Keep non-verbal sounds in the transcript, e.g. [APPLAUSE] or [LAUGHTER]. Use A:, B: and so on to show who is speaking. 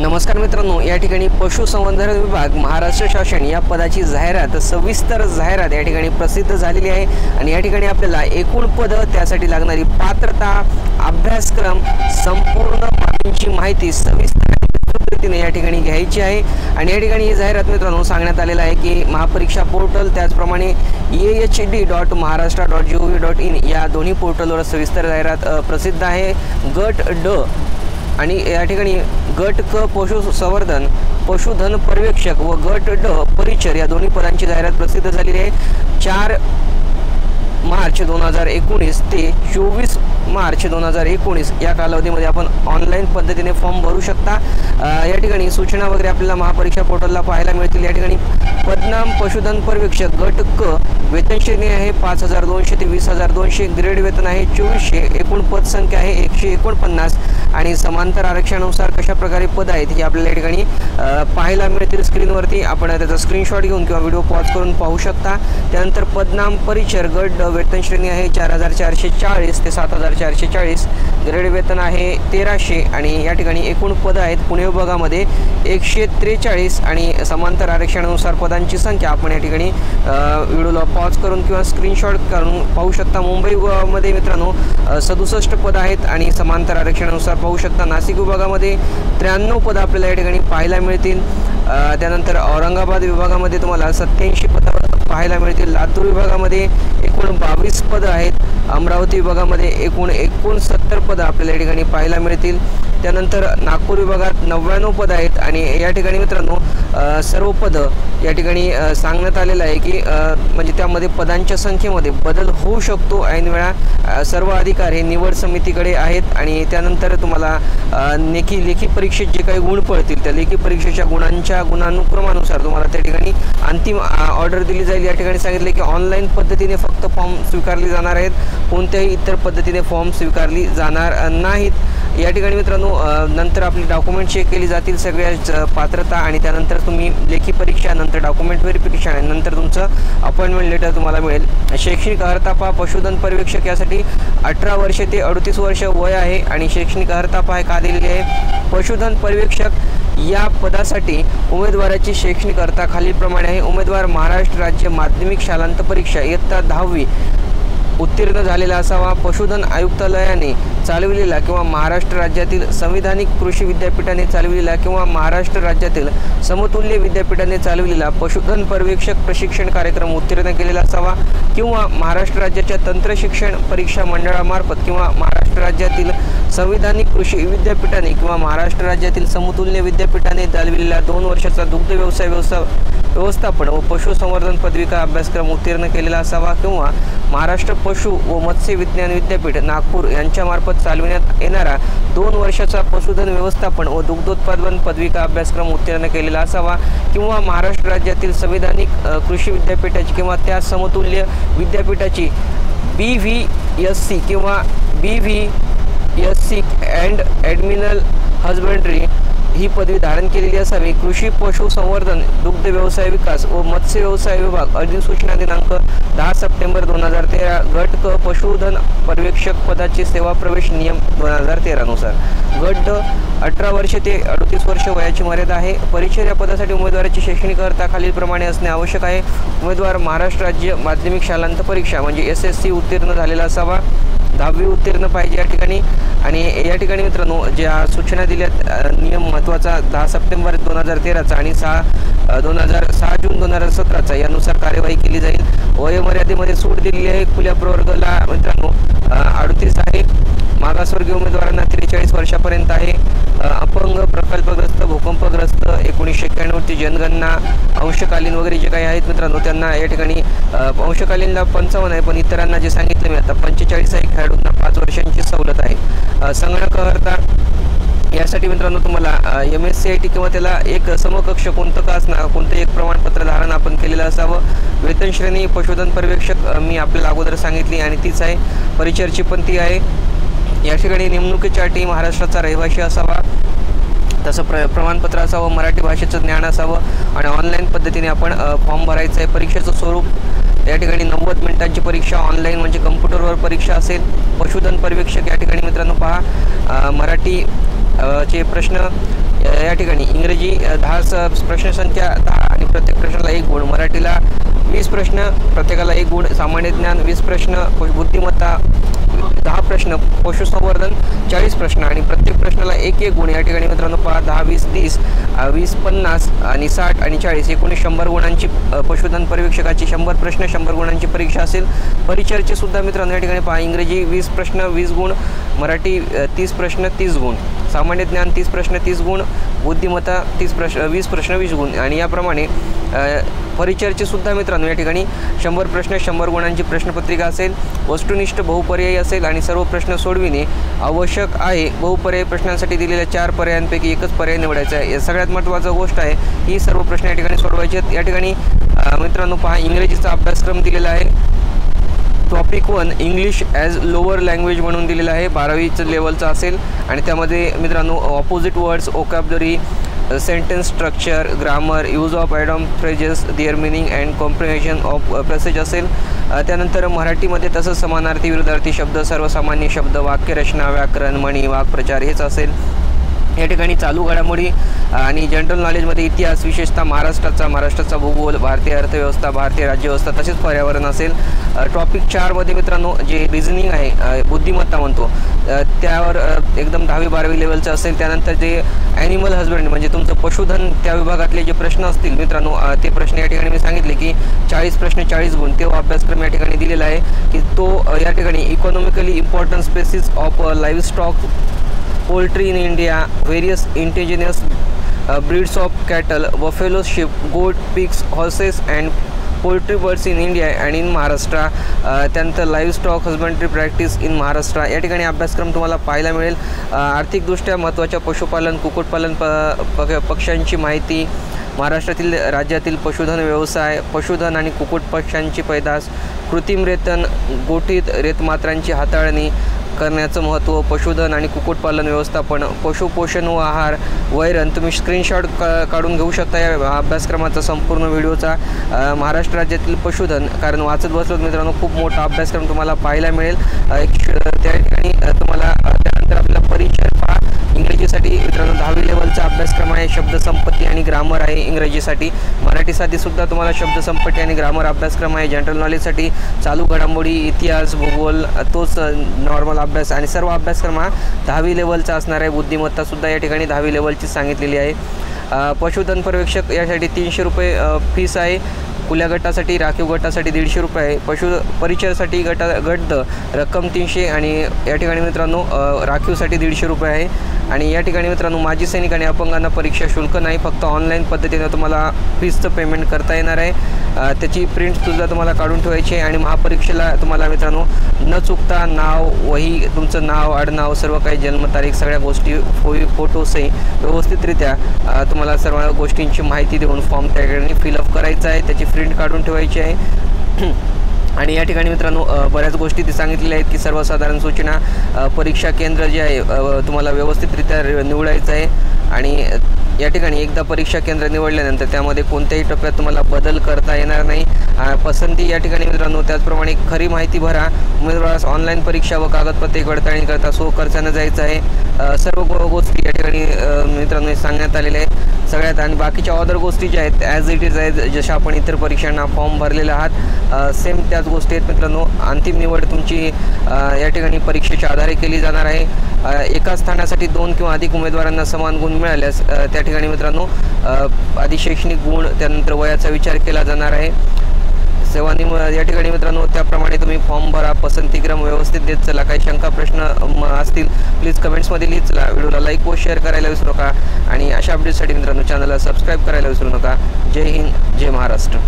A: नमस्कार मित्रांनो या ठिकाणी पशुसंवर्धन विभाग महाराष्ट्र शासन या पदाची जाहिरात सविस्तर जाहिरात या ठिकाणी प्रसिद्ध झालेली आहे. आणि या ठिकाणी आपल्याला एकूण पद त्यासाठी लागणारी पात्रता अभ्यासक्रम संपूर्ण बाबींची माहिती सविस्तर पद्धतीने या ठिकाणी घ्यायची आहे. आणि या ठिकाणी ही जाहिरात मित्रांनो सांगण्यात आलेलं आहे की महापरीक्षा पोर्टल त्याचप्रमाणे A H D dot Maharashtra dot G O V dot in या दोन्ही पोर्टलवर सविस्तर जाहिरात प्रसिद्ध आहे. गट ड आणि या ठिकाणी गट क पशुसंवर्धन पशुधन पर्यवेक्षक व गट ड परिचर या दोन्ही पदांची जाहिरात प्रसिद्ध झालेली आहे. चार मार्च दोन हजार एकोणीस ते चोवीस मार्च दोन हजार एकोणीस या कालावधीमध्ये आपण ऑनलाईन पद्धतीने फॉर्म भरू शकता. या ठिकाणी सूचना वगैरे आपल्याला महापरीक्षा पोर्टलला पाहायला मिळतील. या ठिकाणी पदनाम पशुधन पर्यवेक्षक गट क वेतन श्रेणी आहे. पाच हजार दोनशे ते वीस हजार दोनशे ग्रेड वेतन आहे. चोवीसशे एकूण पदसंख्या आहे. एकशे एकोणपन्नास आणि समांतर आरक्षणानुसार कशा प्रकारे पद आहेत हे आपल्याला या ठिकाणी पाहायला मिळतील स्क्रीनवरती. आपण त्याचा स्क्रीनशॉट घेऊन किंवा व्हिडिओ पॉज करून पाहू शकता. त्यानंतर पदनाम परिचर गट वेतन श्रेणी आहे. चार हजार चारशे चाळीस ते सात हजार चारशे चाळीस ग्रेड वेतन आहे तेराशे आणि या ठिकाणी एकूण पदं आहेत पुणे विभागामध्ये एकशे त्रेचाळीस आणि समांतर आरक्षणानुसार पदांची संख्या. आपण या ठिकाणी व्हिडिओला पॉज करून किंवा स्क्रीनशॉट करून पाहू शकता. मुंबई विभागामध्ये मित्रांनो सदुसष्ट पद आहेत आणि समांतर आरक्षणानुसार पाहू शकता. नाशिक विभागामध्ये त्र्याण्णव पदं आपल्याला या ठिकाणी पाहायला मिळतील. त्यानंतर औरंगाबाद विभागामध्ये तुम्हाला सत्याऐंशी पदावर पाहायला मिळतील. लातूर विभागामध्ये एकूण बावीस पदं आहेत. अमरावती विभागामध्ये एकूण एकोणसत्तर पदं आपल्याला या ठिकाणी पाहायला मिळतील. त्यानंतर नागपूर विभागात नव्याण्णव पदं आहेत आणि या ठिकाणी मित्रांनो सर्व पदं या ठिकाणी सांगण्यात आलेलं आहे की म्हणजे त्यामध्ये पदांच्या संख्येमध्ये बदल होऊ शकतो. ऐन वेळा सर्व अधिकार हे निवड समितीकडे आहेत आणि त्यानंतर तुम्हाला लेखी लेखी परीक्षेत जे काही गुण पडतील त्या लेखी परीक्षेच्या गुणांच्या गुणानुक्रमानुसार तुम्हाला त्या ठिकाणी अंतिम ऑर्डर दिली जाईल. या ठिकाणी सांगितले की ऑनलाईन पद्धतीने फक्त फॉर्म स्वीकारले जाणार आहेत. कोणत्याही इतर पद्धतीने फॉर्म स्वीकारली जाणार नाहीत. या ठिकाणी मित्रांनो नंतर आपली डॉक्युमेंट चेक केली जातील सगळ्या पात्रता आणि त्यानंतर तुम्ही लेखी परीक्षा नंतर डॉक्युमेंट व्हेरिफिकेशन आणि नंतर तुमचं अपॉइंटमेंट लेटर तुम्हाला मिळेल. शैक्षणिक अर्हता पशुधन पर्यवेक्षक यासाठी अठरा वर्षे ते अडतीस वर्ष वय आहे आणि शैक्षणिक अर्हता हे का दिलेली आहे? पशुधन पर्यवेक्षक या पदासाठी उमेदवाराची शैक्षणिक अर्हता खालीलप्रमाणे आहे. उमेदवार महाराष्ट्र राज्य माध्यमिक शालांत परीक्षा इयत्ता दहावी उत्तीर्ण झालेला असावा. पशुधन आयुक्तालयाने चालविलेला किंवा महाराष्ट्र राज्यातील संविधानिक कृषी विद्यापीठाने चालविलेला किंवा महाराष्ट्र राज्यातील समतुल्य विद्यापीठाने चालविलेला पशुधन पर्यवेक्षक प्रशिक्षण कार्यक्रम उत्तीर्ण केलेला असावा किंवा महाराष्ट्र राज्याच्या तंत्र शिक्षण परीक्षा मंडळामार्फत किंवा महाराष्ट्र राज्यातील संविधानिक कृषी विद्यापीठाने किंवा महाराष्ट्र राज्यातील समतुल्य विद्यापीठाने चालविलेला दोन वर्षाचा दुग्ध व्यवसाय व्यवसाय व्यवस्थापन व पशुसंवर्धन पदविका अभ्यासक्रम उत्तीर्ण केलेला असावा किंवा महाराष्ट्र पशु व मत्स्य विज्ञान विद्यापीठ नागपूर यांच्यामार्फत चालविण्यात येणारा दोन वर्षाचा पशुधन व्यवस्थापन व दुग्धोत्पादन पदविका अभ्यासक्रम उत्तीर्ण केलेला असावा किंवा महाराष्ट्र राज्यातील संविधानिक कृषी विद्यापीठाची किंवा त्या समतुल्य विद्यापीठाची बी व्ही एस सी किंवा B V S C and animal husbandry ही पदवी धारण केलेली असावी. कृषी पशुसंवर्धन दुग्ध व्यवसाय विकास व मत्स्य व्यवसाय विभाग अधिसूचना दिनांक दहा सप्टेंबर दोन हजार तेरा गट क पशुधन पर्यवेक्षक पदाची सेवा प्रवेश नियम दोन हजार तेरानुसार गट ड अठरा वर्ष ते अडतीस वर्ष वयाची मर्यादा आहे. परीक्षा या पदासाठी उमेदवाराची शैक्षणिक अर्हता खालीलप्रमाणे असणे आवश्यक आहे. उमेदवार महाराष्ट्र राज्य माध्यमिक शालांत परीक्षा म्हणजे एस एस सी उत्तीर्ण झालेला असावा. दहावी उत्तीर्ण पाहिजे या ठिकाणी. आणि या ठिकाणी मित्रांनो ज्या सूचना दिल्यात नियम महत्त्वाचा दहा सप्टेंबर दोन हजार तेराचा आणि सहा दोन हजार सहा जून दोन हजार सतराचा. यानुसार कार्यवाही केली जाईल. वयोमर्यादेमध्ये सूट दिलेली आहे खुल्या प्रवर्गाला. मित्रांनो अडतीस आहे. मागासवर्गीय उमेदवारांना त्रेचाळीस वर्षापर्यंत आहे. अपंग प्रकल्पग्रस्त भूकंपग्रस्त एकोणीसशे एक्क्याण्णवची जनगणना अंशकालीन वगैरे जे काही आहेत मित्रांनो त्यांना या ठिकाणी अंशकालीनला पंचावन्न आहे. पण इतरांना जे सांगितलं मी आता पंचेचाळीस आहे. खेळाडूंना पाच वर्षांची सवलत आहे. संगणकहर्ता संगणक यासाठी मित्रांनो तुम्हाला M S C I T किंवा त्याला एक समकक्ष कोणतं का असणार कोणतं एक प्रमाणपत्र धारण आपण केलेलं असावं? वेतन श्रेणी पशुधन पर्यवेक्षक मी आपल्याला अगोदर सांगितली आणि तीच आहे. परिचरची पण ती आहे. या ठिकाणी नेमणुकीच्या अटी महाराष्ट्राचा रहिवाशी असावा. तसं प्र प्रमाणपत्र असावं मराठी भाषेचं ज्ञान असावं आणि ऑनलाईन पद्धतीने आपण फॉर्म भरायचं आहे परीक्षेचं स्वरूप. या ठिकाणी नव्वद मिनिटांची परीक्षा ऑनलाईन म्हणजे कम्प्युटरवर परीक्षा असेल. पशुधन पर्यवेक्षक या ठिकाणी मित्रांनो पहा. मराठी चे प्रश्न या ठिकाणी इंग्रजी दहा स प्रश्न संख्या दहा आणि प्रत्येक प्रश्नाला एक गुण. मराठीला वीस प्रश्न प्रत्येकाला एक गुण. सामान्य ज्ञान वीस प्रश्न. बुद्धिमत्ता दहा प्रश्न पशुसंवर्धन चाळीस प्रश्न आणि प्रत्येक प्रश्नाला एक एक गुण. या ठिकाणी मित्रांनो पहा दहा वीस तीस वीस पन्नास आणि साठ आणि चाळीस. एकोणीस शंभर गुणांची पशुधन पर्यवेक्षकाची शंभर प्रश्न शंभर गुणांची परीक्षा असेल. परिचरचे सुद्धा मित्रांनो या ठिकाणी पहा इंग्रजी वीस प्रश्न वीस गुण मराठी तीस प्रश्न तीस गुण. सामान्य ज्ञान तीस प्रश्न तीस गुण बुद्धिमत्ता तीस प्रश्न वीस प्रश्न वीस गुण. आणि याप्रमाणे अ, सुद्धा मित्रांनो या ठिकाणी शंभर प्रश्न शंभर गुणांची प्रश्नपत्रिका असेल वस्तुनिष्ठ बहुपर्यायी असेल आणि सर्व प्रश्न सोडविणे आवश्यक आहे. बहुपर्यायी प्रश्नांसाठी दिलेल्या चार पर्यायांपैकी एकच पर्याय निवडायचा आहे. या सगळ्यात महत्त्वाचं गोष्ट आहे ही सर्व प्रश्न या ठिकाणी सोडवायचे आहेत. या ठिकाणी मित्रांनो पहा इंग्रजीचा अभ्यासक्रम दिलेला आहे. Topic one English as lower language म्हणून दिलेला आहे. बारावीचं लेवलचं असेल. आणि त्यामध्ये मित्रांनो opposite words vocabulary sentence structure grammar use of idiom phrases their meaning and comprehension of passage असेल. त्यानंतर मराठीमध्ये तसंच समानार्थी विरुद्धार्थी शब्द सर्वसामान्य शब्द वाक्यरचना व्याकरण म्हणी वाक्प्रचार हेच असेल. या ठिकाणी चालू घडामोडी आणि जनरल नॉलेजमध्ये इतिहास विशेषतः महाराष्ट्राचा महाराष्ट्राचा भूगोल भारतीय अर्थव्यवस्था भारतीय राज्यव्यवस्था तसेच पर्यावरण असेल. टॉपिक चारमध्ये मित्रांनो जे रिझनिंग आहे बुद्धिमत्ता म्हणतो त्यावर एकदम दहावी बारावी लेवलचं असेल त्यानंतर जे ॲनिमल हजबंड म्हणजे तुमचं पशुधन त्या विभागातले जे प्रश्न असतील मित्रांनो ते प्रश्न या ठिकाणी मी सांगितले की चाळीस प्रश्न चाळीस गुण तो अभ्यासक्रम या ठिकाणी दिलेला आहे की तो या ठिकाणी economically important species of livestock poultry in India, various indigenous uh, breeds of cattle, buffalo, sheep, goat, pigs, horses, and poultry birds in India and in Maharashtra त्यानंतर livestock husbandry practice in Maharashtra या ठिकाणी अभ्यासक्रम तुम्हाला पाहायला मिळेल. आर्थिकदृष्ट्या महत्त्वाच्या पशुपालन कुक्कुटपालन प पक पक्ष्यांची माहिती महाराष्ट्रातील राज्यातील पशुधन व्यवसाय पशुधन आणि कुक्कुट पक्ष्यांची पैदास कृत्रिम रेतन गोठीत रेतमात्रांची हाताळणी करण्याचं महत्त्व पशुधन आणि कुक्कुटपालन व्यवस्थापन पशुपोषण व आहार वैरण तुम्ही स्क्रीनशॉट क काढून घेऊ शकता या अभ्यासक्रमाचा संपूर्ण व्हिडिओचा. महाराष्ट्र राज्यातील पशुधन कारण वाचत बसलो मित्रांनो खूप मोठा अभ्यासक्रम तुम्हाला पाहायला मिळेल. एक त्या ठिकाणी तुम्हाला तर आपला परिचय पहा. इंग्रजीसाठी मित्रांनो दहावी लेवलचा अभ्यासक्रम आहे. शब्दसंपत्ती आणि ग्रामर आहे इंग्रजीसाठी. मराठीसाठी सुद्धा तुम्हाला शब्दसंपत्ती आणि ग्रामर अभ्यासक्रम आहे. जनरल नॉलेजसाठी चालू घडामोडी इतिहास भूगोल तोच नॉर्मल अभ्यास आणि सर्व अभ्यासक्रम हा दहावी लेवलचा असणार आहे. बुद्धिमत्तासुद्धा या ठिकाणी दहावी लेवलची सांगितलेली आहे. पशुधन पर्यवेक्षक यासाठी तीनशे रुपये फीस आहे. खुल्या गटासाठी राखीव गटासाठी दीडशे रुपये आहे पशु परिचयासाठी गटा गट द रक्कम तीनशे आणि या ठिकाणी मित्रांनो राखीवसाठी दीडशे रुपये आहे. आणि या ठिकाणी मित्रांनो माजी सैनिक आणि अपंगांना परीक्षा शुल्क नाही फक्त ऑनलाईन पद्धतीनं तुम्हाला फीसचं पेमेंट करता येणार आहे. त्याची त्याची प्रिंटसुद्धा तुम्हाला काढून ठेवायची आहे आणि महापरीक्षेला तुम्हाला मित्रांनो न चुकता नाव वही तुमचं नाव आडनाव सर्व काही जन्मतारीख सगळ्या गोष्टी फोई फोटोसही व्यवस्थितरित्या तुम्हाला सर्व गोष्टींची माहिती देऊन फॉर्म त्या ठिकाणी फिलअप करायचा आहे. त्याची प्रिंट काढून ठेवायची आहे. [CLEARS THROAT] आणि या ठिकाणी मित्रांनो बऱ्याच गोष्टी ते सांगितलेल्या आहेत की सर्वसाधारण सूचना परीक्षा केंद्र जे आहे तुम्हाला व्यवस्थितरित्या निवडायचं आहे. आणि या ठिकाणी एकदा परीक्षा केंद्र निवडल्यानंतर त्यामध्ये कोणत्याही टप्प्यात तुम्हाला बदल करता येणार नाही. पसंती या ठिकाणी मित्रांनो त्याचप्रमाणे खरी माहिती भरा. उमेदवारास ऑनलाईन परीक्षा व कागदपत्रे पडताळणी करता सो खर्चानं जायचं आहे. सर्व गोष्टी या ठिकाणी मित्रांनो सांगण्यात आलेल्या आहेत. सगळ्यात आणि बाकीच्या ऑदर गोष्टी ज्या आहेत ॲज इट इज आहेत जशा आपण इतर परीक्षांना फॉर्म भरलेला आहात. सेम त्याच गोष्टी आहेत मित्रांनो. अंतिम निवड तुमची या ठिकाणी परीक्षेच्या आधारे केली जाणार आहे. एकाच एका स्थानासाठी दोन किंवा अधिक उमेदवारांना समान गुण मिळाल्यास त्या ठिकाणी मित्रांनो आधी शैक्षणिक गुण त्यानंतर वयाचा विचार केला जाणार आहे. सेवानी या ठिकाणी मित्रांनो त्याप्रमाणे तुम्ही फॉर्म भरा पसंतीक्रम व्यवस्थित देत चला. काही शंका प्रश्न म, असतील प्लीज कमेंट्समध्ये लिहित चला. व्हिडिओला लाईक व शेअर करायला विसरू नका. आणि अशा अपडेटसाठी मित्रांनो चॅनलला सबस्क्राईब करायला विसरू नका. जय हिंद जय महाराष्ट्र.